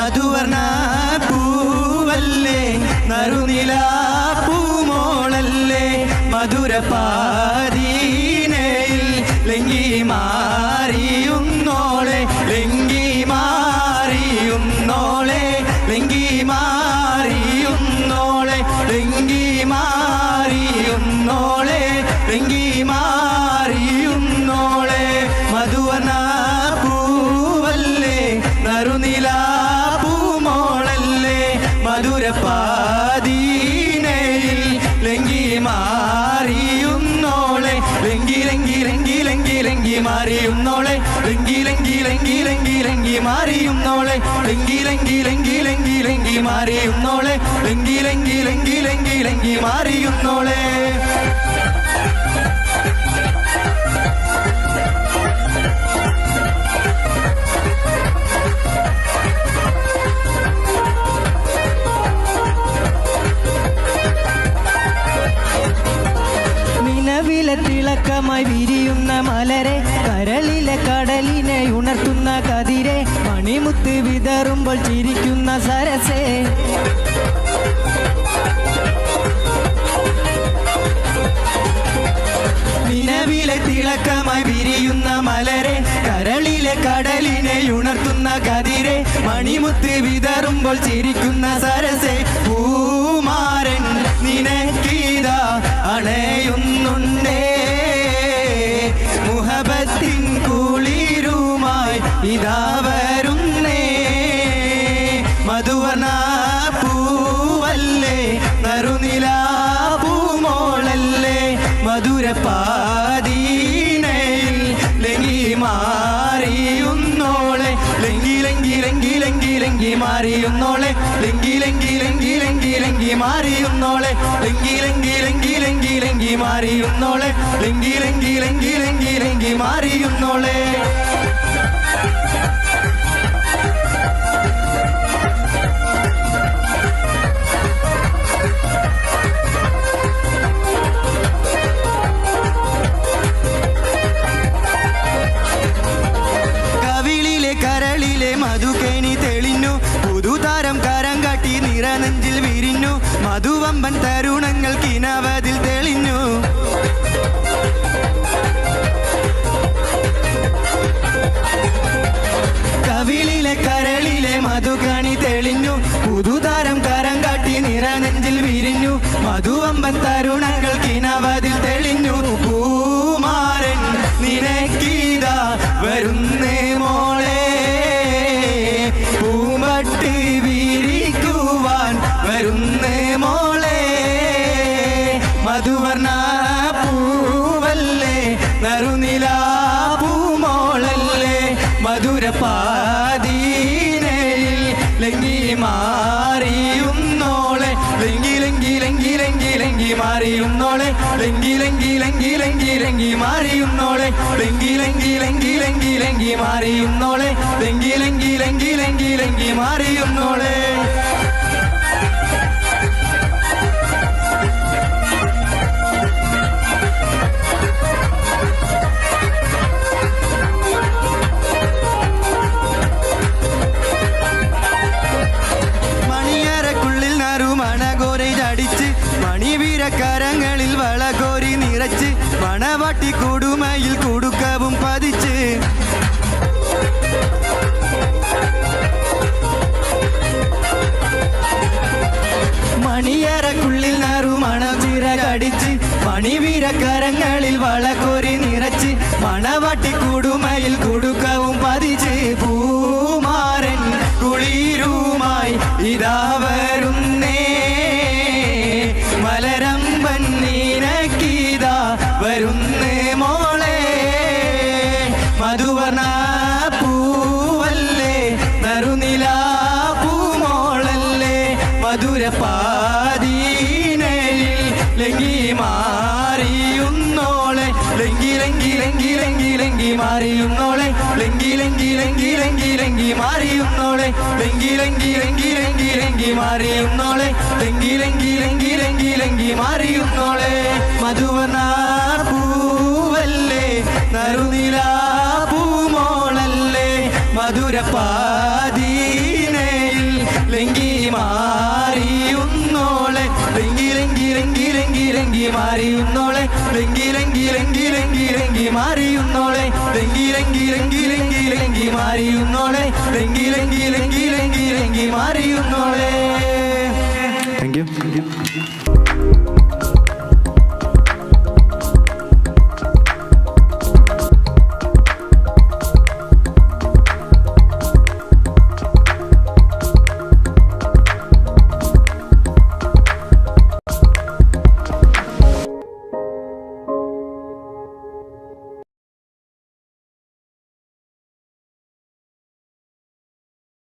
മധുവർണ പൂവല്ലേ നറുനില പൂമോളല്ലേ മധുരപാരീനയിൽ ലംഗിമാ പൂമോളല്ലേ ലങ്കി പാതീനയിൽ ലെങ്കി മാറിയുന്നോളെ ലങ്കി ലങ്കി ലങ്കി ലങ്കി ലങ്കി മാറിയുന്നോളെ ലങ്കി ലങ്കി ലങ്കി ലങ്കി ലങ്കി മാറിയുന്നോളെ ലങ്കി ലങ്കി ലങ്കി ലങ്കി ലങ്കി മാറിയുന്നോളെ ലങ്കി ലങ്കി ലങ്കി ലങ്കി ലങ്കി മാറിയുന്നോളെ നിലവിലെ വിരിയുന്ന മലരെ കരളിലെ കടലിനെ ഉണർത്തുന്ന കതിരെ മണിമുത്ത് വിതറുമ്പോൾ ചിരിക്കുന്ന സരസേ. നിലവിലെ തിളക്കമായി വിരിയുന്ന മലരെ കരളിലെ കടലിനെ ഉണർത്തുന്ന കതിരെ മണിമുത്ത് വിതറുമ്പോൾ ചിരിക്കുന്ന സരസെ. പൂമാരൻ നിനക്കീത അണയുന്നുണ്ടേ. ഇതാ വരുന്നേ മധുവന പൂവല്ലേ നറുനിലാ പൂമോളല്ലേ മധുര പാതീനയിൽ ലെങ്കി മാറിയുന്നോളെ ലെങ്കി ലെങ്കി ലെങ്കി ലെങ്കി ലെങ്കി മാറിയുന്നോളെ ലെങ്കി ലെങ്കി ലെങ്കി മാറിയുന്നോളെ തരുണങ്ങൾ കിനവതിൽ തെളിഞ്ഞു. കവിളിലെ കരളിലെ മധുകണി തെളിഞ്ഞു. പുതുതാരം കരം കാട്ടി നിറനെഞ്ചിൽ വിരിഞ്ഞു. മധുവമ്പൻ തരുണങ്ങൾ കിനവതിൽ തെളിഞ്ഞു. പൂമാരൻ നിനക്കീത വരുന്നേ. പൂവല്ലേ മധുരപാതീനയിൽ ലെങ്കി മാറിയുന്നോളെ ലങ്കി ലങ്കി ലങ്കി ലങ്കി ലങ്കി മാറിയുന്നോളെ ലങ്കി ലങ്കി ലങ്കി ലങ്കി ലങ്കി മാറിയുന്നോളെ ലങ്കി ലങ്കി ലങ്കി ലങ്കി ലങ്കി മാറിയുന്നോളെ ലങ്കി ലങ്കി ലങ്കി ലങ്കി ലങ്കി മാറിയുന്നോളെ മണവാട്ടി കൊടുമയിൽ കൊടുക്കവും പതിച്ച്. മണിയറക്കുള്ളിൽ നറുമണം കടിച്ച് മണിവീരക്കരങ്ങളിൽ വളക്കൊരി നിറച്ച് മണവാട്ടി കൊടുമയിൽ കൊടുക്കവും പതിച്ച്. പൂമാരൻ കുളിരുമായി ഇതാ പൂവല്ലേ നറുനിലാ പൂമോളല്ലേ മധുര പാതീനയിൽ ലെങ്കി മാറിയുന്നോളെ ലങ്കി ലങ്കി ലങ്കി ലങ്കി ലങ്കി മാറിയുന്നോളെ ലങ്കി ലങ്കി ലങ്കി ലങ്കി ലങ്കി മാറിയുന്നോളെ ലങ്കി ലങ്കി ലങ്കി ലങ്കി ലങ്കി മാറിയുന്നോളെ ലങ്കി ലങ്കി ലങ്കി ലങ്കി ലങ്കി മാറിയുന്നോളെ മധുവനാർ പൂവല്ലേ നറുനിലാ മധുര മാറിയുന്നോളെ ലെങ്കി മാറിയുന്നോളെ മാറിയുന്നോളെ ലെങ്കി ലെങ്കി ലെങ്കി ലെങ്കി ലെങ്കി മാറിയുന്നോളെ ലെങ്കി ലെങ്കി ലെങ്കി ലെങ്കി ലെങ്കി മാറിയുന്നോളെ ലെങ്കി ലെങ്കി ലെങ്കി ലെങ്കി ലെങ്കി മാറിയുന്നോളെ താങ്ക് യു